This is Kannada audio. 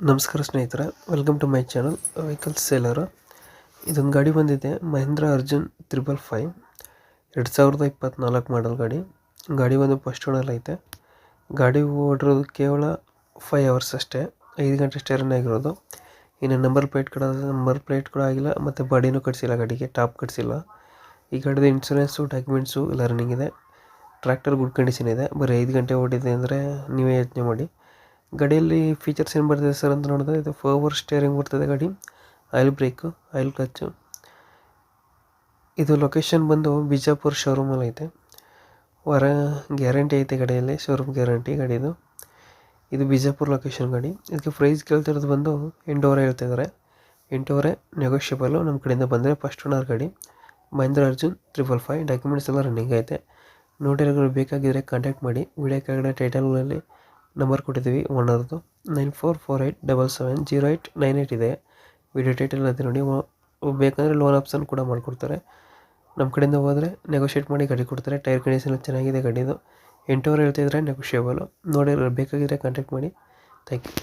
ನಮಸ್ಕಾರ ಸ್ನೇಹಿತರೆ welcome to my channel vehicles ಸೇಲರು ಇದೊಂದು ಗಾಡಿ ಬಂದಿದೆ, ಮಹೇಂದ್ರ ಅರ್ಜುನ್ ತ್ರಿಬಲ್ ಫೈವ್ ಎರಡು ಸಾವಿರದ ಇಪ್ಪತ್ತ್ನಾಲ್ಕು ಮಾಡಲ್ ಗಾಡಿ. ಗಾಡಿ ಒಂದು ಫಸ್ಟ್ ಐತೆ. ಗಾಡಿ ಓಡಿರೋದು ಕೇವಲ ಫೈವ್ ಅವರ್ಸ್ ಅಷ್ಟೇ, ಐದು ಗಂಟೆ ಅಷ್ಟೇ ರನ್ ಆಗಿರೋದು. ಇನ್ನು ನಂಬರ್ ಪ್ಲೇಟ್ ಕೂಡ ನಂಬರ್ ಪ್ಲೇಟ್ ಕೂಡ ಆಗಿಲ್ಲ, ಮತ್ತು ಬಾಡಿನೂ ಕಟ್ಸಿಲ್ಲ ಗಾಡಿಗೆ ಟಾಪ್ ಕಟ್ಸಿಲ್ಲ. ಈ ಗಾಡಿದು ಇನ್ಸೂರೆನ್ಸು ಡಾಕ್ಯುಮೆಂಟ್ಸು ಎಲ್ಲ ರನ್ನಿಂಗ್ ಇದೆ. ಟ್ರ್ಯಾಕ್ಟರ್ ಗುಡ್ ಕಂಡೀಷನ್ ಇದೆ, ಬರೀ ಐದು ಗಂಟೆ ಓಡಿದೆ ಅಂದರೆ ನೀವೇ ಯೋಚನೆ ಮಾಡಿ. ಗಾಡಿಯಲ್ಲಿ ಫೀಚರ್ಸ್ ಏನು ಬರ್ತದೆ ಸರ್ ಅಂತ ನೋಡಿದ್ರೆ ಇದು ಫೋರ್ ಸ್ಟೇರಿಂಗ್ ಬರ್ತದೆ ಗಾಡಿ ಆಯಿಲ್ ಬ್ರೇಕು ಆಯಿಲ್ ಕ್ಲಚ್ಚು ಇದು ಲೊಕೇಶನ್ ಬಂದು ಬಿಜಾಪುರ ಶೋರೂಮಲ್ಲಿ ಐತೆ. ವರ ಗ್ಯಾರಂಟಿ ಐತೆ ಗಾಡಿಯಲ್ಲಿ ಶೋರೂಮ್ ಗ್ಯಾರಂಟಿ ಗಾಡಿದು. ಇದು ಬಿಜಾಪುರ ಲೊಕೇಶನ್ ಗಾಡಿ. ಇದಕ್ಕೆ ಪ್ರೈಸ್ ಕೇಳ್ತಿರೋದು ಬಂದು ಎಂಟೂವರೆ ಹೇಳ್ತಿದ್ದಾರೆ. ಎಂಟೂವರೆ ನೆಗೋಷಿಯಬಲು ನಮ್ಮ ಕಡೆಯಿಂದ ಬಂದರೆ ಫಸ್ಟ್ ಓನರ್ ಗಾಡಿ. Mahindra Arjun triple five documents ಎಲ್ಲ ರನ್ನಿಂಗ್ ಐತೆ. ನೋಟಿರೋಗಳು ಬೇಕಾಗಿದ್ದರೆ ಕಾಂಟ್ಯಾಕ್ಟ್ ಮಾಡಿ. ವಿಡಿಯೋ ಕೆಳಗಡೆ ಟೈಟಲ್ನಲ್ಲಿ ನಂಬರ್ ಕೊಟ್ಟಿದ್ದೀವಿ. ಓನರ್ದು nine four four eight double seven zero eight nine eight ಇದೆ. ವಿಡಿಯೋ ಟೈಟಲ್ ಅದೇ ನೋಡಿ. ಬೇಕಂದರೆ ಲೋನ್ ಆಪ್ಷನ್ ಕೂಡ ಮಾಡಿಕೊಡ್ತಾರೆ. ನಮ್ಮ ಕಡೆಯಿಂದ ಹೋದರೆ ನೆಗೋಷಿಯೇಟ್ ಮಾಡಿ ಗಾಡಿ ಕೊಡ್ತಾರೆ. ಟೈರ್ ಕಂಡೀಷನ್ ಚೆನ್ನಾಗಿದೆ ಗಾಡಿದು. ಎಂಟೂವರೆ ಹೇಳ್ತಿದ್ರೆ ನೆಗೋಷಿಯೇಬಲು ನೋಡಿ ಬೇಕಾಗಿದ್ದರೆ ಕಾಂಟ್ಯಾಕ್ಟ್ ಮಾಡಿ. Thank you